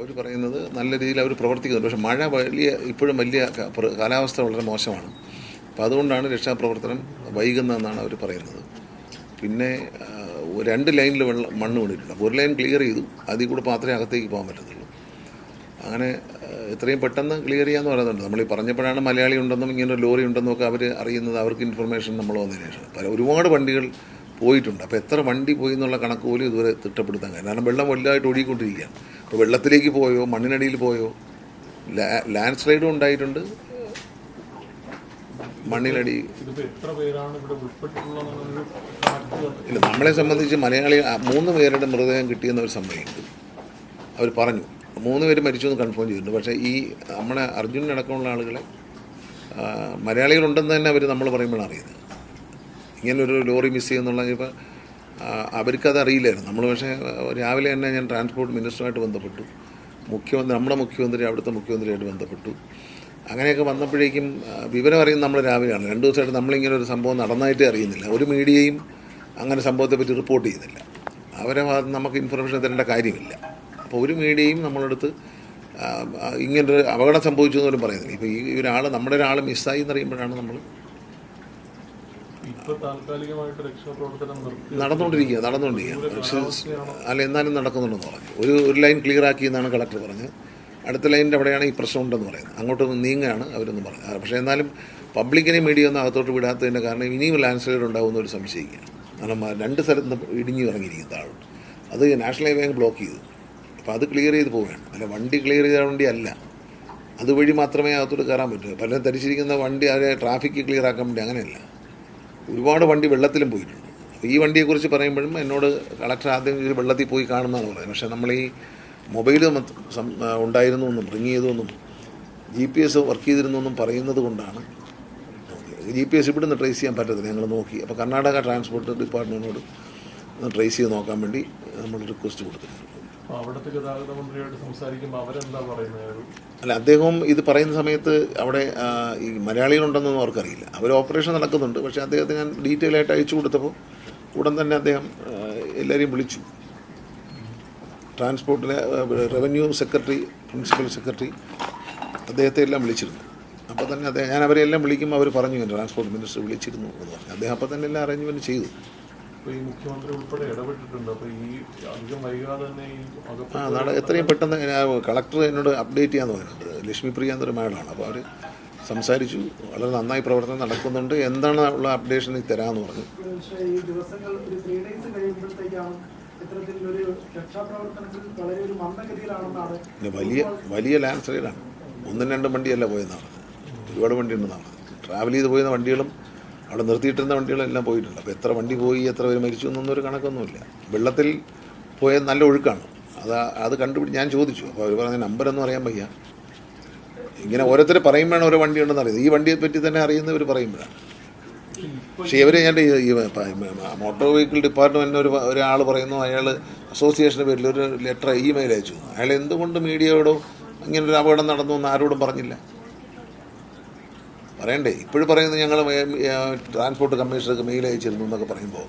അവർ പറയുന്നത് നല്ല രീതിയിൽ അവർ പ്രവർത്തിക്കുന്നുണ്ട്. പക്ഷേ മഴ വലിയ ഇപ്പോഴും വലിയ കാലാവസ്ഥ വളരെ മോശമാണ്. അപ്പോൾ അതുകൊണ്ടാണ് രക്ഷാപ്രവർത്തനം വൈകുന്നതെന്നാണ് അവർ പറയുന്നത്. പിന്നെ രണ്ട് ലൈനിൽ വെള്ളം മണ്ണ് വീണിട്ടുണ്ട്. അപ്പോൾ ഒരു ലൈൻ ക്ലിയർ ചെയ്തു. അതിൽ കൂടെ മാത്രമേ അകത്തേക്ക് പോകാൻ പറ്റത്തുള്ളൂ. അങ്ങനെ എത്രയും പെട്ടെന്ന് ക്ലിയർ ചെയ്യാന്ന് പറയുന്നുണ്ട്. നമ്മൾ ഈ പറഞ്ഞപ്പോഴാണ് മലയാളി ഉണ്ടെന്നും ഇങ്ങനെ ലോറി ഉണ്ടെന്നും ഒക്കെ അവർ അറിയുന്നത്. അവർക്ക് ഇൻഫർമേഷൻ നമ്മൾ വന്നതിന് ശേഷം. ഒരുപാട് വണ്ടികൾ പോയിട്ടുണ്ട്. അപ്പോൾ എത്ര വണ്ടി പോയി എന്നുള്ള കണക്ക് പോലും ഇതുവരെ തിട്ടപ്പെടുത്താൻ കഴിയും കാരണം വെള്ളം വലുതായിട്ട് ഒഴുകിക്കൊണ്ടിരിക്കുകയാണ് അപ്പോൾ വെള്ളത്തിലേക്ക് പോയോ മണ്ണിനടിയിൽ പോയോ? ലാൻഡ് സ്ലൈഡും ഉണ്ടായിട്ടുണ്ട്. മണ്ണിലടി. ഇല്ല നമ്മളെ സംബന്ധിച്ച് മലയാളി മൂന്ന് പേരുടെ മൃതദേഹം കിട്ടിയെന്ന് അവർ സമ്മതിക്കുന്നുണ്ട് അവർ പറഞ്ഞു. മൂന്ന് പേര് മരിച്ചു എന്ന് കൺഫേം ചെയ്തിട്ടുണ്ട്. പക്ഷേ ഈ നമ്മളെ അർജുനടക്കമുള്ള ആളുകളെ മലയാളികളുണ്ടെന്ന് തന്നെ അവർ നമ്മൾ പറയുമ്പോഴാണ് അറിയുന്നത്. ഇങ്ങനെ ഒരു ലോറി മിസ് ചെയ്യുന്നുള്ള ഇപ്പോൾ അവർക്കത് അറിയില്ലായിരുന്നു. നമ്മൾ പക്ഷേ രാവിലെ തന്നെ ഞാൻ ട്രാൻസ്പോർട്ട് മിനിസ്റ്ററുമായിട്ട് ബന്ധപ്പെട്ടു. മുഖ്യമന്ത്രി നമ്മുടെ മുഖ്യമന്ത്രി അവിടുത്തെ മുഖ്യമന്ത്രിയായിട്ട് ബന്ധപ്പെട്ടു. അങ്ങനെയൊക്കെ വന്നപ്പോഴേക്കും വിവരം അറിയുന്നത് നമ്മൾ രാവിലെയാണ്. രണ്ട് ദിവസമായിട്ട് നമ്മളിങ്ങനെ ഒരു സംഭവം നടന്നായിട്ടേ അറിയുന്നില്ല. ഒരു മീഡിയയും അങ്ങനെ സംഭവത്തെപ്പറ്റി റിപ്പോർട്ട് ചെയ്യുന്നില്ല. അവരെ ഭാഗത്ത് നമുക്ക് ഇൻഫർമേഷൻ തരേണ്ട കാര്യമില്ല. അപ്പോൾ ഒരു മീഡിയയും നമ്മളടുത്ത് ഇങ്ങനൊരു അപകടം സംഭവിച്ചു എന്ന് പോലും പറയുന്നില്ല. ഇപ്പോൾ ഈ ഒരാൾ നമ്മുടെ ഒരാൾ മിസ്സായി എന്നറിയുമ്പോഴാണ് നമ്മൾ ഇപ്പൊ താൽക്കാലികമായിട്ട് രക്ഷാപ്രവർത്തനം നിർത്തി നടന്നുകൊണ്ടിരിക്കുക നടന്നുകൊണ്ടിരിക്കുക. അല്ല എന്നാലും നടക്കുന്നുണ്ടെന്ന് പറഞ്ഞു. ഒരു ഒരു ലൈൻ ക്ലിയർ ആക്കി എന്നാണ് കളക്ടർ പറഞ്ഞത്. അടുത്ത ലൈനിന്റെ അവിടെയാണ് ഈ പ്രശ്നം ഉണ്ടെന്ന് പറയുന്നത്. അങ്ങോട്ട് നീങ്ങുകയാണ് അവരൊന്നും പറഞ്ഞത്. പക്ഷേ എന്നാലും പബ്ലിക്കിനെ മീഡിയ ഒന്നും അകത്തോട്ട് വിടാത്തതിന്റെ കാരണം ഇനിയും ലാൻഡ് സ്ലൈഡ് ഉണ്ടാകുന്ന ഒരു സംശയിക്കുകയാണ്. കാരണം രണ്ട് സ്ഥലത്ത് നിന്ന് ഇടിഞ്ഞു ഇറങ്ങിയിരിക്കും താഴോട്ട്. അത് നാഷണൽ ഹൈവേ ബ്ലോക്ക് ചെയ്തു. അപ്പോൾ അത് ക്ലിയർ ചെയ്ത് പോവുകയാണ്. അല്ല വണ്ടി ക്ലിയർ ചെയ്ത വണ്ടി അല്ല. അതുവഴി മാത്രമേ അകത്തോട്ട് കയറാൻ പറ്റൂ. പലരും ധരിച്ചിരിക്കുന്ന വണ്ടി അതിനെ ട്രാഫിക്ക് ക്ലിയർ ആക്കാൻ വേണ്ടി അങ്ങനെയല്ല. ഒരുപാട് വണ്ടി വെള്ളത്തിലും പോയിട്ടുണ്ട്. ഈ വണ്ടിയെക്കുറിച്ച് പറയുമ്പോഴും എന്നോട് കളക്ടർ ആദ്യം വെള്ളത്തിൽ പോയി കാണുന്നതാണ് പറയുന്നത്. പക്ഷേ നമ്മൾ ഈ മൊബൈൽ ഉണ്ടായിരുന്നു എന്നും റിങ് ചെയ്തു ജി പി എസ് വർക്ക് ചെയ്തിരുന്നു എന്നും പറയുന്നത് കൊണ്ടാണ് ജി പി എസ് ഇവിടുന്ന് ട്രേസ് ചെയ്യാൻ പറ്റത്തില്ല. ഞങ്ങൾ നോക്കി. അപ്പോൾ കർണാടക ട്രാൻസ്പോർട്ട് ഡിപ്പാർട്ട്മെന്റിനോട് ട്രേസ് ചെയ്ത് നോക്കാൻ വേണ്ടി നമ്മൾ റിക്വസ്റ്റ് കൊടുത്തിട്ടുണ്ട്. ഗതാഗത പറയുന്നത് അല്ല അദ്ദേഹം ഇത് പറയുന്ന സമയത്ത് അവിടെ ഈ മലയാളികളുണ്ടെന്നൊന്നും അവർക്കറിയില്ല. അവർ ഓപ്പറേഷൻ നടക്കുന്നുണ്ട് പക്ഷേ അദ്ദേഹത്തെ ഞാൻ ഡീറ്റെയിൽ ആയിട്ട് അയച്ചു കൊടുത്തപ്പോൾ ഉടൻ തന്നെ അദ്ദേഹം എല്ലാവരെയും വിളിച്ചു. ട്രാൻസ്പോർട്ടിലെ റവന്യൂ സെക്രട്ടറി പ്രിൻസിപ്പൽ സെക്രട്ടറി അദ്ദേഹത്തെ എല്ലാം വിളിച്ചിരുന്നു. അപ്പോൾ തന്നെ അദ്ദേഹം ഞാൻ അവരെല്ലാം വിളിക്കുമ്പോൾ അവർ പറഞ്ഞു ട്രാൻസ്പോർട്ട് മിനിസ്റ്റർ വിളിച്ചിരുന്നു എന്ന് പറഞ്ഞു. അദ്ദേഹം അപ്പോൾ തന്നെ എല്ലാം അറേഞ്ച്മെന്റ് ചെയ്തു. അപ്പൊ ഈ മുഖ്യമന്ത്രി ഉൾപ്പെടെ ഇടപെട്ടിട്ടുണ്ട്. അപ്പോൾ ഈ അധികം വൈകാതെ തന്നെ ഈ ആ അകപ്പെട്ട നാട് എത്രയും പെട്ടെന്ന് കളക്ടർ എന്നോട് അപ്ഡേറ്റ് ചെയ്യാന്ന് പറയുന്നത് ലക്ഷ്മി പ്രിയ എന്നൊരു മാഡമാണ് അപ്പോൾ അവർ സംസാരിച്ചു. വളരെ നന്നായി പ്രവർത്തനം നടക്കുന്നുണ്ട്. എന്താണ് ഉള്ള അപ്ഡേഷൻ തരാമെന്ന് പറഞ്ഞു. ഈ ദിവസങ്ങൾ ഒരു ത്രീ ഡേയ്സ് കഴിയുമ്പോഴത്തേക്കാണ് ഇത്തരത്തിലൊരു രക്ഷാപ്രവർത്തനത്തിൽ വളരെ ഒരു മന്ദഗതിയിലാണെന്നാണ് പിന്നെ വലിയ വലിയ ലാൻഡ് സ്ലൈഡാണ് ഒന്നും രണ്ടും വണ്ടിയല്ല പോയെന്നാണ്. ഒരുപാട് വണ്ടി ഉണ്ടെന്നാണ് ട്രാവൽ ചെയ്ത് പോയിരുന്ന വണ്ടികളും അവിടെ നിർത്തിയിട്ടിരുന്ന വണ്ടികളെല്ലാം പോയിട്ടുണ്ട്. അപ്പോൾ എത്ര വണ്ടി പോയി എത്ര പേര് മരിച്ചു എന്നൊന്നും ഒരു കണക്കൊന്നുമില്ല. വെള്ളത്തിൽ പോയ നല്ല ഒഴുക്കാണ്. അത് അത് കണ്ടുപിടി ഞാൻ ചോദിച്ചു. അപ്പോൾ അവർ പറഞ്ഞ നമ്പരൊന്നും അറിയാൻ വയ്യ. ഇങ്ങനെ ഓരോരുത്തർ പറയുമ്പോഴാണ് ഓരോ വണ്ടി ഉണ്ടെന്ന് അറിയുന്നത്. ഈ വണ്ടിയെ പറ്റി തന്നെ അറിയുന്നവർ പറയുമ്പോഴാണ്. പക്ഷേ ഇവരെ ഞാൻ ഈ മോട്ടോർ വെഹിക്കിൾ ഡിപ്പാർട്ട്മെന്റിന് ഒരു ഒരാൾ പറയുന്നു അയാൾ അസോസിയേഷന്റെ പേരിൽ ഒരു ലെറ്റർ ഇമെയിൽ അയച്ചു. അയാൾ എന്തുകൊണ്ട് മീഡിയയോടോ ഇങ്ങനൊരു അപകടം നടന്നു എന്ന് ആരോടും പറഞ്ഞില്ല. പറയണ്ടേ? ഇപ്പോഴും പറയുന്നത് ഞങ്ങൾ ട്രാൻസ്പോർട്ട് കമ്മീഷണർക്ക് മെയിൽ അയച്ചിരുന്നു എന്നൊക്കെ പറയുമ്പോൾ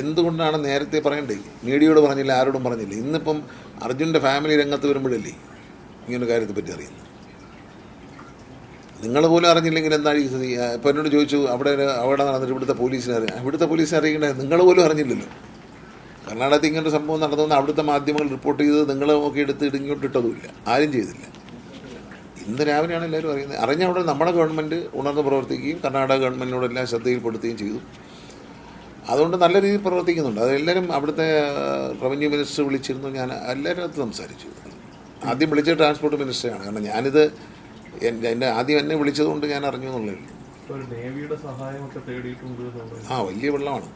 എന്തുകൊണ്ടാണ് നേരത്തെ പറയണ്ടേ? മീഡിയയോട് പറഞ്ഞില്ല ആരോടും പറഞ്ഞില്ല. ഇന്നിപ്പം അർജുന്റെ ഫാമിലി രംഗത്ത് വരുമ്പോഴല്ലേ ഇങ്ങനെ കാര്യത്തെ പറ്റി അറിയുന്നത്? നിങ്ങൾ പോലും അറിഞ്ഞില്ലെങ്കിൽ എന്താണ് ഈ സ്ഥിതി? ഇപ്പം എന്നോട് ചോദിച്ചു അവിടെ അവിടെ നടന്നിട്ട് ഇവിടുത്തെ പോലീസിനെ അറിയാം. ഇവിടുത്തെ പോലീസിനെ അറിയിക്കണ്ടേ? നിങ്ങൾ പോലും അറിഞ്ഞില്ലല്ലോ. കർണാടകത്തിൽ ഇങ്ങനൊരു സംഭവം നടന്നതെന്ന് അവിടുത്തെ മാധ്യമങ്ങൾ റിപ്പോർട്ട് ചെയ്തത് നിങ്ങൾ നോക്കി എടുത്ത് ഇടുങ്ങിയോട്ട് ഇട്ടതുമില്ല. ആരും ചെയ്തില്ല. ഇന്ന് രാവിലെയാണ് എല്ലാവരും അറിയുന്നത്. അറിഞ്ഞ അവിടെ നമ്മുടെ ഗവൺമെന്റ് ഉണർന്ന് പ്രവർത്തിക്കുകയും കർണാടക ഗവൺമെന്റിനോടെല്ലാം ശ്രദ്ധയിൽപ്പെടുത്തുകയും ചെയ്തു. അതുകൊണ്ട് നല്ല രീതിയിൽ പ്രവർത്തിക്കുന്നുണ്ട്. അതെല്ലാവരും അവിടുത്തെ റവന്യൂ മിനിസ്റ്റർ വിളിച്ചിരുന്നു. ഞാൻ എല്ലാവരും അടുത്ത് സംസാരിച്ചു. ആദ്യം വിളിച്ച ട്രാൻസ്പോർട്ട് മിനിസ്റ്ററാണ്. കാരണം ഞാനിത് എന്റെ എന്റെ ആദ്യം എന്നെ വിളിച്ചതുകൊണ്ട് ഞാൻ അറിഞ്ഞു എന്നുള്ളേ എന്നുള്ളത് ആ വലിയ വെള്ളമാണ്.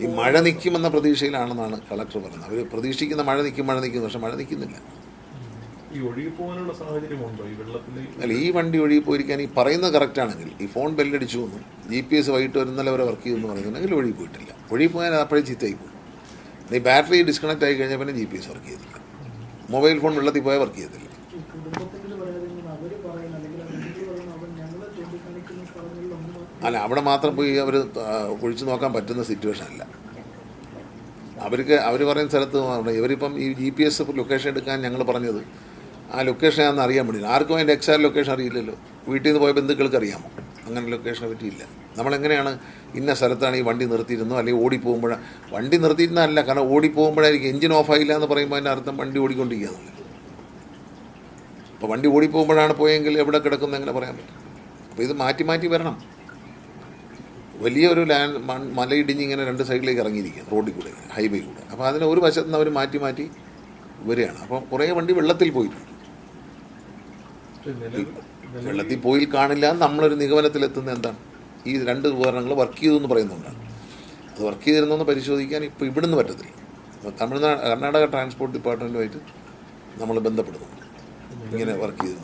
ഈ മഴ നിൽക്കുമെന്ന പ്രതീക്ഷയിലാണെന്നാണ് കളക്ടർ പറയുന്നത് അവർ പ്രതീക്ഷിക്കുന്ന മഴ നിൽക്കും മഴ നിൽക്കും പക്ഷെ മഴ നിൽക്കുന്നില്ല ഈ സാഹചര്യമുണ്ടോ? വെള്ളത്തിൽ അല്ല ഈ വണ്ടി ഒഴുകി പോയിരിക്കാൻ ഈ പറയുന്നത് കറക്റ്റ് ആണെങ്കിൽ ഈ ഫോൺ ബെല്ലടിച്ചു എന്നും ജി പി എസ് വൈകിട്ട് വരുന്നല്ല വരെ വർക്ക് ചെയ്യുമെന്ന് പറയുന്നുണ്ടെങ്കിൽ ഒഴുകി പോയിട്ടില്ല ഒഴുകി പോയാൽ അപ്പോഴേ ചീത്തയായി പോകും ഈ ബാറ്ററി ഡിസ്കണക്ട് ആയി കഴിഞ്ഞാൽ പിന്നെ ജി പി എസ് വർക്ക് ചെയ്തില്ല മൊബൈൽ ഫോൺ വെള്ളത്തിൽ പോയാൽ വർക്ക് ചെയ്തില്ല അല്ല അവിടെ മാത്രം പോയി അവർ ഒഴിച്ചു നോക്കാൻ പറ്റുന്ന സിറ്റുവേഷൻ അല്ല. അവർക്ക് അവർ പറയുന്ന സ്ഥലത്ത് ഇവരിപ്പം ഈ ജി പി എസ് ലൊക്കേഷൻ എടുക്കാൻ ഞങ്ങൾ പറഞ്ഞത് ആ ലൊക്കേഷൻ ഞാൻ അറിയാൻ പറ്റില്ല. ആർക്കും അതിന്റെ എക്സാക്ട് ലൊക്കേഷൻ അറിയില്ലല്ലോ. വീട്ടിൽ നിന്ന് പോയ ബന്ധുക്കൾക്ക് അറിയാമോ? അങ്ങനെ ലൊക്കേഷനെ പറ്റിയില്ല. നമ്മളെങ്ങനെയാണ് ഇന്ന സ്ഥലത്താണ് ഈ വണ്ടി നിർത്തിയിരുന്നോ അല്ലെങ്കിൽ ഓടിപ്പോകുമ്പോഴാണ് വണ്ടി നിർത്തിയിരുന്നതല്ല കാരണം ഓടിപ്പോകുമ്പോഴായിരിക്കും എഞ്ചിൻ ഓഫായില്ല എന്ന് പറയുമ്പോൾ അതിന്റെ അർത്ഥം വണ്ടി ഓടിക്കൊണ്ടിരിക്കുകയെന്നല്ലേ അപ്പോൾ വണ്ടി ഓടിപ്പോകുമ്പോഴാണ് പോയെങ്കിൽ എവിടെ കിടക്കുന്നത് എങ്ങനെ പറയാൻ പറ്റും? അപ്പോൾ ഇത് മാറ്റി മാറ്റി വരണം. വലിയൊരു ലാൻഡ് മലയിടിഞ്ഞ് ഇങ്ങനെ രണ്ട് സൈഡിലേക്ക് ഇറങ്ങിയിരിക്കുക റോഡിൽ കൂടെ ഹൈവേ കൂടെ അപ്പോൾ അതിന് ഒരു വശത്ത് നിന്ന് അവർ മാറ്റി മാറ്റി വരികയാണ്. അപ്പോൾ കുറേ വണ്ടി വെള്ളത്തിൽ പോയിട്ടുണ്ട്. വെള്ളത്തിൽ പോയി കാണില്ല നമ്മളൊരു നിഗമനത്തിലെത്തുന്ന എന്താണ്? ഈ രണ്ട് ഉപകരണങ്ങൾ വർക്ക് ചെയ്തു എന്ന് പറയുന്നുണ്ടാണ് അത് വർക്ക് ചെയ്തിരുന്നെന്ന് പരിശോധിക്കാൻ ഇപ്പോൾ ഇവിടുന്ന് പറ്റത്തില്ല. തമിഴ്നാട് കർണാടക ട്രാൻസ്പോർട്ട് ഡിപ്പാർട്ട്മെന്റുമായിട്ട് നമ്മൾ ബന്ധപ്പെടുന്നുണ്ട്. ഇങ്ങനെ വർക്ക് ചെയ്തു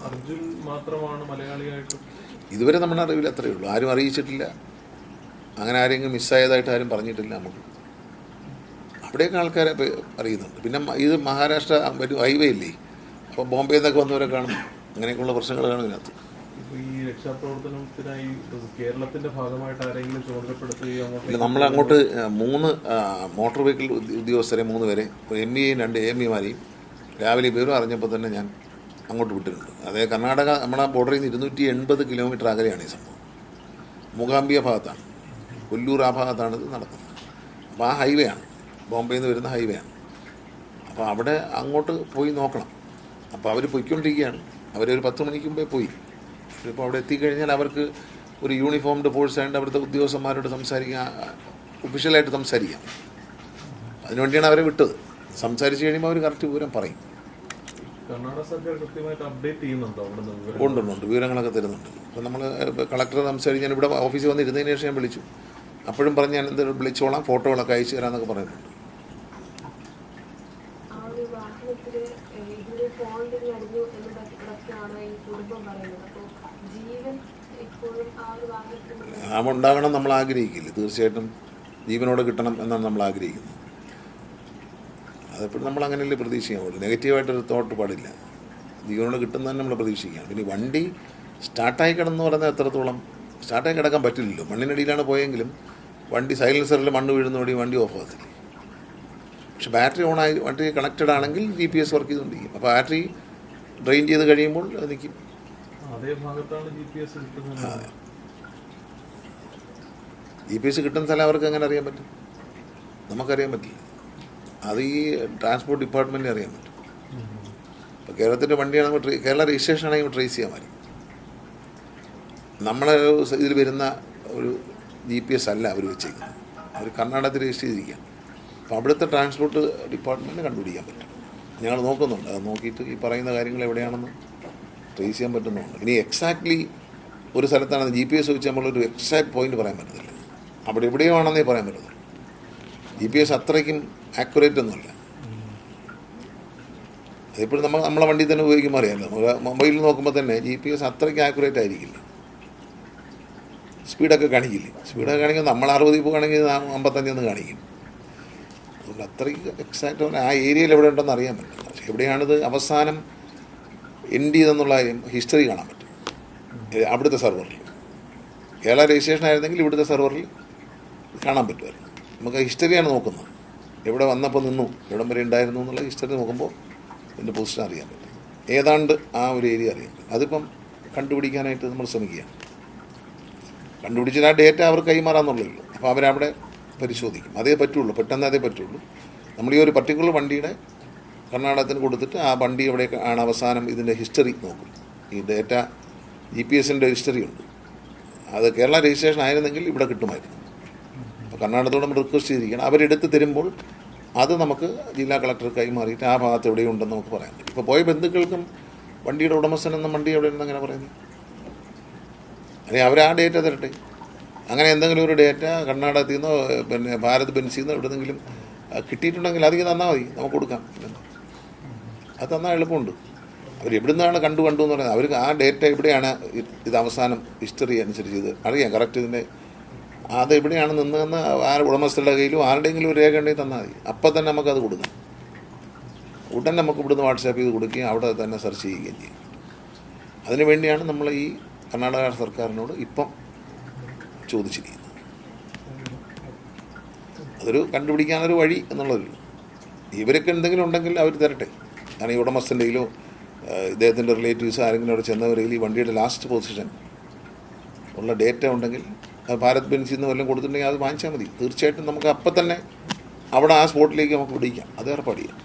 ഇതുവരെ നമ്മുടെ അറിവിൽ അത്രയേ ഉള്ളൂ. ആരും അറിയിച്ചിട്ടില്ല. അങ്ങനെ ആരെങ്കിലും മിസ്സായതായിട്ട് ആരും പറഞ്ഞിട്ടില്ല നമുക്ക്. അവിടെയൊക്കെ ആൾക്കാരെ അറിയുന്നുണ്ട്. പിന്നെ ഇത് മഹാരാഷ്ട്ര ഒരു ഹൈവേ ഇല്ലേ? അപ്പോൾ ബോംബെയിൽ നിന്നൊക്കെ വന്നവരെ കാണും. അങ്ങനെയൊക്കെയുള്ള പ്രശ്നങ്ങൾ കാണും ഇതിനകത്ത് ഈ രക്ഷാപ്രവർത്തനത്തിനായി കേരളത്തിന്റെ ഭാഗമായിട്ട് ആരെങ്കിലും ചുമതലപ്പെടുത്തുകയോ നമ്മൾ അങ്ങോട്ട് മൂന്ന് മോട്ടോർ വെഹിക്കിൾ ഉദ്യോഗസ്ഥരെ മൂന്ന് പേരെ ഒരു എം ഇയും രണ്ട് എ എം ഇമാരെയും രാവിലെ വിവരം അറിഞ്ഞപ്പോൾ തന്നെ ഞാൻ അങ്ങോട്ട് വിട്ടിട്ടുണ്ട് അതായത് കർണാടക നമ്മളെ ബോർഡറിൽ നിന്ന് ഇരുന്നൂറ്റി എൺപത് കിലോമീറ്റർ അകലെയാണ് ഈ സംഭവം. മൂകാംബിയ ഭാഗത്താണ്. കൊല്ലൂർ ആ ഭാഗത്താണ് ഇത് നടക്കുന്നത്. അപ്പോൾ ആ ഹൈവേ ആണ് ബോംബെയിൽ നിന്ന് വരുന്ന ഹൈവേ ആണ് അപ്പോൾ അവിടെ അങ്ങോട്ട് പോയി നോക്കണം. അപ്പോൾ അവർ പോയിക്കൊണ്ടിരിക്കുകയാണ്. അവരൊരു പത്ത് മണിക്ക് മുമ്പേ പോയി. ഇപ്പോൾ അവിടെ എത്തിക്കഴിഞ്ഞാൽ അവർക്ക് ഒരു യൂണിഫോംഡ് ഫോഴ്സ് ആയിട്ട് അവിടുത്തെ ഉദ്യോഗസ്ഥന്മാരോട് സംസാരിക്കാൻ ഒഫീഷ്യലായിട്ട് സംസാരിക്കാം. അതിനുവേണ്ടിയാണ് അവരെ വിട്ടത്. സംസാരിച്ച് കഴിയുമ്പോൾ അവർ കറക്റ്റ് വിവരം പറയും. കർണാടക സർക്കാർ കൃത്യമായിട്ട് അപ്ഡേറ്റ് ചെയ്യുന്നുണ്ടോ അവിടെ നിന്ന് വിവരം ഉണ്ട് ഉണ്ട്, ഉണ്ട്. വിവരങ്ങളൊക്കെ തരുന്നുണ്ട്. അപ്പോൾ നമ്മൾ കളക്ടറെ സംസാരിച്ച് ഞാൻ ഇവിടെ ഓഫീസിൽ വന്നിരുന്നതിന് ശേഷം ഞാൻ വിളിച്ചു. അപ്പോഴും പറഞ്ഞ് ഞാൻ എന്തെങ്കിലും വിളിച്ചോളാം ഫോട്ടോകളൊക്കെ അയച്ചു തരാമെന്നൊക്കെ പറയുന്നുണ്ട് പറയുന്നത്? അപ്പോൾ ജീവൻ നമ്മൾ ആഗ്രഹിക്കില്ല? തീർച്ചയായിട്ടും ജീവനോട് കിട്ടണം എന്നാണ് നമ്മൾ ആഗ്രഹിക്കുന്നത്. അതെപ്പോഴും നമ്മൾ അങ്ങനെയല്ലേ പ്രതീക്ഷിക്കാൻ പാടില്ല നെഗറ്റീവായിട്ടൊരു തോട്ട് പാടില്ല. ജീവനോട് കിട്ടുന്നതന്നെ നമ്മൾ പ്രതീക്ഷിക്കാം പിന്നെ വണ്ടി സ്റ്റാർട്ടായി കിടന്നു പറയുന്നത് എത്രത്തോളം സ്റ്റാർട്ടായി കിടക്കാൻ പറ്റില്ലല്ലോ. മണ്ണിനടിയിലാണ് പോയെങ്കിലും വണ്ടി സൈലൻസറിൽ മണ്ണ് വീഴുന്നതോടെ വണ്ടി ഓഫ് ആകത്തില്ല? പക്ഷെ ബാറ്ററി ഓണായി വണ്ടി കണക്റ്റഡ് ആണെങ്കിൽ ജി പി എസ് വർക്ക് ചെയ്തുകൊണ്ടിരിക്കും. അപ്പോൾ ബാറ്ററി ഡ്രെയിൻ ചെയ്ത് കഴിയുമ്പോൾ അത് നിൽക്കും. ജി പി എസ് കിട്ടുന്ന സ്ഥലം അവർക്ക് എങ്ങനെ അറിയാൻ പറ്റും? നമുക്കറിയാൻ പറ്റില്ല. അത് ഈ ട്രാൻസ്പോർട്ട് ഡിപ്പാർട്ട്മെന്റിന് അറിയാൻ പറ്റും. ഇപ്പോൾ കേരളത്തിന്റെ വണ്ടിയാണെങ്കിൽ ട്രെ കേരള രജിസ്ട്രേഷൻ ആണെങ്കിൽ ട്രേസ് ചെയ്യാൻ പറ്റും നമ്മളെ ഇതിൽ വരുന്ന ഒരു ജി പി എസ് അല്ല അവർ വെച്ചേക്കുന്നത്. അവർ കർണാടകത്തിൽ രജിസ്റ്റർ ചെയ്തിരിക്കുക അപ്പോൾ അവിടുത്തെ ട്രാൻസ്പോർട്ട് ഡിപ്പാർട്ട്മെന്റിന് കണ്ടുപിടിക്കാൻ പറ്റും. ഞങ്ങൾ നോക്കുന്നുണ്ട്. അത് നോക്കിയിട്ട് ഈ പറയുന്ന കാര്യങ്ങൾ എവിടെയാണെന്ന് ട്രേസ് ചെയ്യാൻ പറ്റുന്നുണ്ട്. ഇനി എക്സാക്ട്ലി ഒരു സ്ഥലത്താണ് ജി പി എസ് വെച്ച് നമ്മളൊരു എക്സാക്ട് പോയിന്റ് പറയാൻ പറ്റത്തില്ല. അവിടെ എവിടെയോ ആണെന്നേ പറയാൻ പറ്റത്തുള്ളൂ. ജി പി എസ് അത്രയ്ക്കും ആക്യുറേറ്റ് ഒന്നുമല്ല. അതിപ്പോഴും നമ്മൾ നമ്മളെ വണ്ടി തന്നെ ഉപയോഗിക്കുമ്പോൾ അറിയാമല്ലോ നമുക്ക് മൊബൈലിൽ നോക്കുമ്പോൾ തന്നെ ജി പി എസ് അത്രയ്ക്ക് ആക്യുറേറ്റ് ആയിരിക്കില്ല. സ്പീഡൊക്കെ കാണിക്കില്ലേ? സ്പീഡൊക്കെ കാണിക്കുമ്പോൾ നമ്മൾ അറുപതിൽ പോകുകയാണെങ്കിൽ അമ്പത്തഞ്ചെന്ന് കാണിക്കും. അതുകൊണ്ട് അത്രയ്ക്ക് എക്സാക്റ്റ് ആ ഏരിയയിൽ എവിടെ ഉണ്ടെന്ന് അറിയാൻ പറ്റില്ല. പക്ഷേ എവിടെയാണിത് അവസാനം എൻഡ് ചെയ്തെന്നുള്ള ഹിസ്റ്ററി കാണാൻ പറ്റും. അവിടുത്തെ സെർവറിൽ കേരള രജിസ്ട്രേഷൻ ആയിരുന്നെങ്കിൽ ഇവിടുത്തെ സെർവറിൽ കാണാൻ പറ്റുമായിരുന്നു. നമുക്ക് ഹിസ്റ്ററിയാണ് നോക്കുന്നത്. എവിടെ വന്നപ്പോൾ നിന്നു എവിടം വരെ ഉണ്ടായിരുന്നു എന്നുള്ള ഹിസ്റ്ററി നോക്കുമ്പോൾ എന്റെ പൊസിഷൻ അറിയാൻ പറ്റും. ഏതാണ്ട് ആ ഒരു ഏരിയ പറ്റും. അതിപ്പം കണ്ടുപിടിക്കാനായിട്ട് നമ്മൾ ശ്രമിക്കുകയാണ്. കണ്ടുപിടിച്ചാൽ ആ ഡേറ്റ അവർ കൈമാറാന്നുള്ളൂ അപ്പോൾ അവരവിടെ പരിശോധിക്കും. അതേ പറ്റുള്ളൂ. പെട്ടെന്ന് അതേ പറ്റുള്ളൂ. നമ്മൾ ഈ ഒരു പർട്ടിക്കുലർ വണ്ടിയുടെ കർണാടകത്തിന് കൊടുത്തിട്ട് ആ വണ്ടി എവിടെ ആണ് അവസാനം ഇതിന്റെ ഹിസ്റ്ററി നോക്കും. ഈ ഡേറ്റ ജി പി എസിന്റെ ഹിസ്റ്ററി ഉണ്ട്. അത് കേരള രജിസ്ട്രേഷൻ ആയിരുന്നെങ്കിൽ ഇവിടെ കിട്ടുമായിരുന്നു. അപ്പോൾ കർണാടകത്തോട് നമ്മൾ റിക്വസ്റ്റ് ചെയ്തിരിക്കണം അവരെടുത്ത് തരുമ്പോൾ അത് നമുക്ക് ജില്ലാ കളക്ടർ കൈമാറിയിട്ട് ആ ഭാഗത്ത് എവിടെയുണ്ടെന്ന് നമുക്ക് പറയാൻ പറ്റും. ഇപ്പോൾ പോയ ബന്ധുക്കൾക്കും വണ്ടിയുടെ ഉടമസ്ഥനെന്നും വണ്ടി എവിടെ ഉണ്ടെന്ന് അങ്ങനെ പറയുന്നത് അല്ലെങ്കിൽ അവർ ആ ഡേറ്റ തരട്ടെ? അങ്ങനെ എന്തെങ്കിലും ഒരു ഡേറ്റ കർണാടകത്തിൽ നിന്നോ പിന്നെ ഭാരത് ബെൻസിൽ നിന്നോ എവിടെന്നെങ്കിലും കിട്ടിയിട്ടുണ്ടെങ്കിൽ അധികം തന്നാൽ മതി. നമുക്ക് കൊടുക്കാം. അത് തന്നാൽ എളുപ്പമുണ്ട്. അവർ എവിടുന്നാണ് കണ്ടു കണ്ടു എന്ന് പറയുന്നത്. അവർക്ക് ആ ഡേറ്റ എവിടെയാണ് ഇത് അവസാനം ഹിസ്റ്ററി അനുസരിച്ച് ഇത് അറിയാം. കറക്റ്റ് ഇതിന്റെ അത് എവിടെയാണ് നിന്നതെന്ന് ആ ഉടമസ്ഥരുടെ കയ്യിലും ആരുടെയെങ്കിലും ഒരു രേഖ ഉണ്ടെങ്കിൽ തന്നാൽ മതി. അപ്പം തന്നെ നമുക്കത് കൊടുക്കാം. ഉടൻ നമുക്ക് ഇവിടുന്ന് വാട്സാപ്പ് ചെയ്ത് കൊടുക്കുകയും അവിടെ തന്നെ സെർച്ച് ചെയ്യുകയും ചെയ്യും. അതിനുവേണ്ടിയാണ് നമ്മൾ ഈ കർണാടക സർക്കാരിനോട് ഇപ്പം ചോദിച്ചിരിക്കുന്നത് അതൊരു കണ്ടുപിടിക്കാനൊരു വഴി എന്നുള്ളതേ ഉള്ളൂ. ഇവരൊക്കെ എന്തെങ്കിലും ഉണ്ടെങ്കിൽ അവർ തരട്ടെ. കാരണം ഈ ഉടമസ്ഥന്റെയിലോ ഇദ്ദേഹത്തിന്റെ റിലേറ്റീവ്സ് ആരെങ്കിലും അവിടെ ചെന്നവരെങ്കിൽ ഈ വണ്ടിയുടെ ലാസ്റ്റ് പൊസിഷൻ ഉള്ള ഡേറ്റ ഉണ്ടെങ്കിൽ അത് ഭാരത് ബെൻസിൽ നിന്ന് വല്ലതും കൊടുത്തിട്ടുണ്ടെങ്കിൽ അത് വാങ്ങിച്ചാൽ മതി. തീർച്ചയായിട്ടും നമുക്ക് അപ്പം തന്നെ അവിടെ ആ സ്പോട്ടിലേക്ക് നമുക്ക് പിടിക്കാം. അത് ഏർപ്പാട് ചെയ്യാം.